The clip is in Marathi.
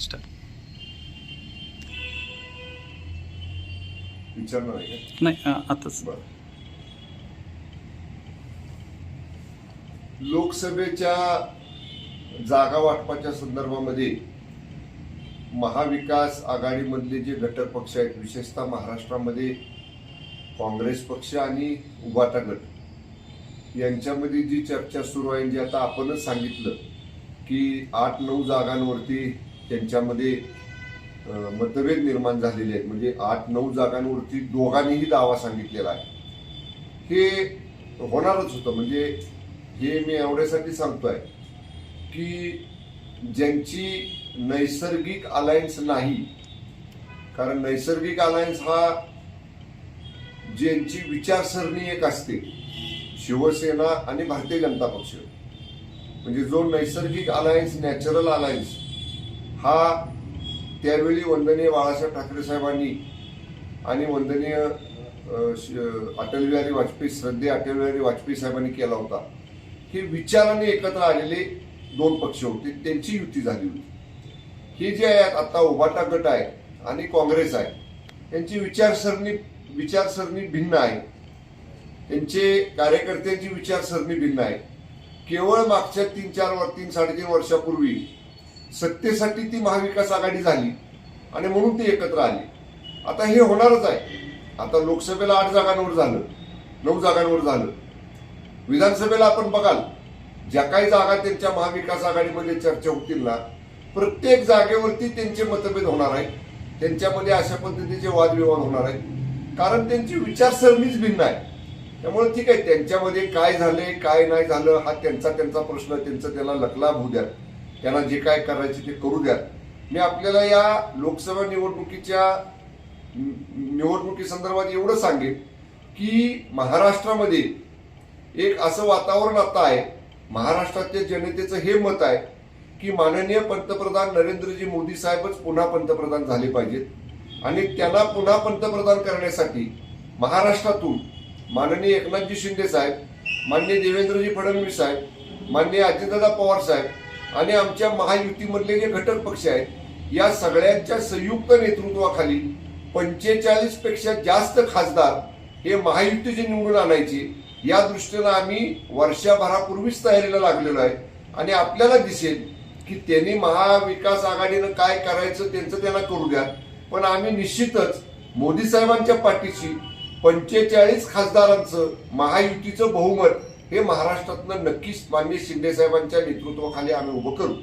स्टार्ट विचारणार आहे का? नाही अं, आताच बरं. लोकसभेच्या जागा वाटपाच्या संदर्भामध्ये महाविकास आघाडीमधले जे घटक पक्ष आहेत विशेषतः महाराष्ट्रामध्ये काँग्रेस पक्ष आणि उबाटा गट यांच्यामध्ये जी चर्चा सुरू आहे जी आता आपणच सांगितलं की आठ नऊ जागांवरती त्यांच्यामध्ये मतभेद निर्माण झालेले आहेत. म्हणजे आठ नऊ जागांवरती दोघांनीही दावा सांगितलेला आहे. हे होणारच होतं. म्हणजे हे मी एवढ्यासाठी सांगतोय की ज्यांची नैसर्गिक अलायन्स नाही कारण नैसर्गिक अलायन्स हा ज्यांची विचारसरणी एक असते शिवसेना आणि भारतीय जनता पक्ष. म्हणजे जो नैसर्गिक अलायन्स नॅचरल अलायन्स हा त्यावेळी वंदनीय बाळासाहेब ठाकरे साहेबांनी आणि वंदनीय श- अटल बिहारी वाजपेयी श्रद्धे अटल बिहारी वाजपेयी साहेबांनी केला होता. हे विचाराने एकत्र आलेले दोन पक्ष होते. त्यांची युती झाली होती. हे जे आहे आता उभाटा गट आहे आणि काँग्रेस आहे यांची विचारसरणी विचारसरणी भिन्न आहे. त्यांचे कार्यकर्त्यांची विचारसरणी भिन्न आहे. केवळ मागच्या तीन चार तीन साडेतीन वर्षापूर्वी सत्तेसाठी ती महाविकास आघाडी झाली आणि म्हणून ती एकत्र आली. आता हे होणारच आहे. आता लोकसभेला आठ जागांवर झालं नऊ जागांवर झालं. विधानसभेला आपण बघाल ज्या काही जागा त्यांच्या महाविकास आघाडीमध्ये चर्चा होतील ना प्रत्येक जागेवरती त्यांचे मतभेद होणार आहे त्यांच्यामध्ये अशा पद्धतीचे वादविवाद होणार आहेत. कारण त्यांची विचारसरणीच भिन्न आहे. त्यामुळे ठीक आहे त्यांच्यामध्ये काय झाले काय नाही झालं हा त्यांचा त्यांचा प्रश्न त्यांचा त्याला लकलाभ होऊ द्या. त्यांना जे काय करायचे ते करू द्या. मी आपल्याला या लोकसभा निवडणुकीच्या निवडणुकीसंदर्भात एवढं सांगेन की महाराष्ट्रामध्ये एक असं वातावरण आता आहे महाराष्ट्रातल्या जनतेचं हे मत आहे की माननीय पंतप्रधान नरेंद्रजी मोदी साहेबच पुन्हा पंतप्रधान झाले पाहिजेत आणि त्यांना पुन्हा पंतप्रधान करण्यासाठी महाराष्ट्रातून माननीय एकनाथजी शिंदे साहेब मान्य देवेंद्रजी फडणवीस साहेब मान्य अजितदादा पवार साहेब आणि आमच्या महायुतीमधले जे घटक पक्ष आहेत या सगळ्यांच्या संयुक्त नेतृत्वाखाली पंचेचाळीसपेक्षा जास्त खासदार हे महायुतीचे निवडून आणायचे या दृष्टीनं आम्ही वर्षभरापूर्वीच तयारीला लागलेलो आहे. आणि आपल्याला दिसेल की त्यांनी महाविकास आघाडीनं काय करायचं त्यांचं त्यांना करू द्या. पण आम्ही निश्चितच मोदी साहेबांच्या पाठीशी पंचेचाळीस खासदारांचं महायुतीचं बहुमत हे महाराष्ट्रातनं नक्कीच मान्य शिंदे साहेबांच्या नेतृत्वाखाली आम्ही उभं करू.